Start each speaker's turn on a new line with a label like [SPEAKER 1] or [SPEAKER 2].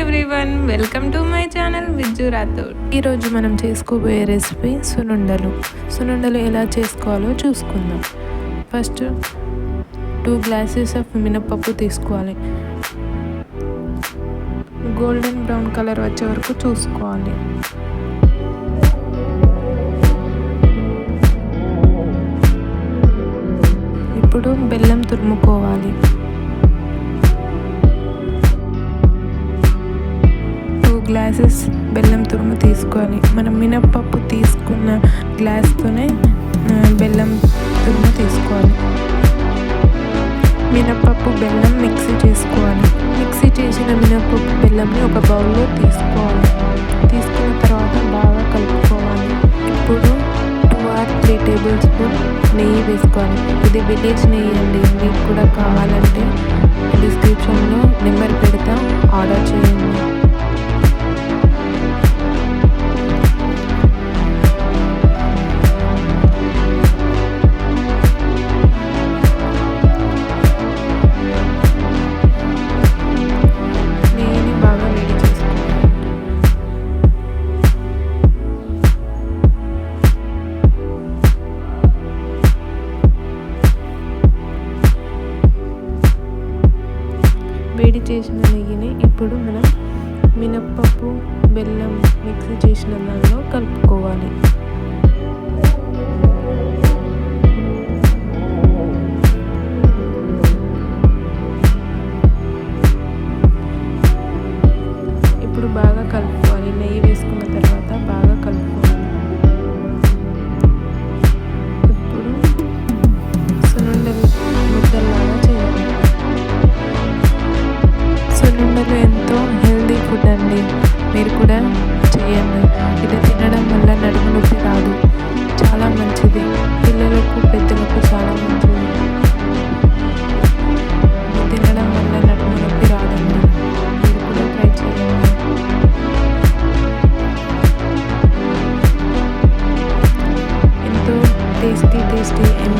[SPEAKER 1] Everyone welcome to my channel Vijju Rathod
[SPEAKER 2] ఈరోజు మనం చేసుకోబోయే రెసిపీ సునుండలు సునుండలు ఎలా చేసుకోవాలో చూసుకుందాం. ఫస్ట్ టూ గ్లాసెస్ ఆఫ్ మినపప్పు తీసుకోవాలి. గోల్డెన్ బ్రౌన్ కలర్ వచ్చే వరకు చూసుకోవాలి. ఇప్పుడు బెల్లం తురుముకోవాలి. గ్లాసెస్ బెల్లం తురుము తీసుకోవాలి మనం మినప్పప్పు తీసుకున్న గ్లాస్తోనే బెల్లం తురుము తీసుకోవాలి. మినప్పప్పు బెల్లం మిక్సీ చేసుకోవాలి. మిక్సీ చేసిన మినప్పప్పు బెల్లంని ఒక బౌల్లో తీసుకోవాలి. తీసుకున్న తర్వాత బాగా కలుపుకోవాలి. ఇప్పుడు two or three tablespoon నెయ్యి వేసుకోవాలి. ఇది విలేజ్ నెయ్యి అండి. మీకు కూడా కావాలంటే డిస్క్రిప్షన్లో నెంబర్ పెడతా. ఆర్డర్ వేడి చేసిన నెయ్యిని ఇప్పుడు మనం మినప్పప్పు బెల్లం మిక్స్ చేసిన దానిలో కలుపుకోవాలి. ఇప్పుడు బాగా కలుపుకోవాలి. నెయ్యి వేసుకున్న తర్వాత be in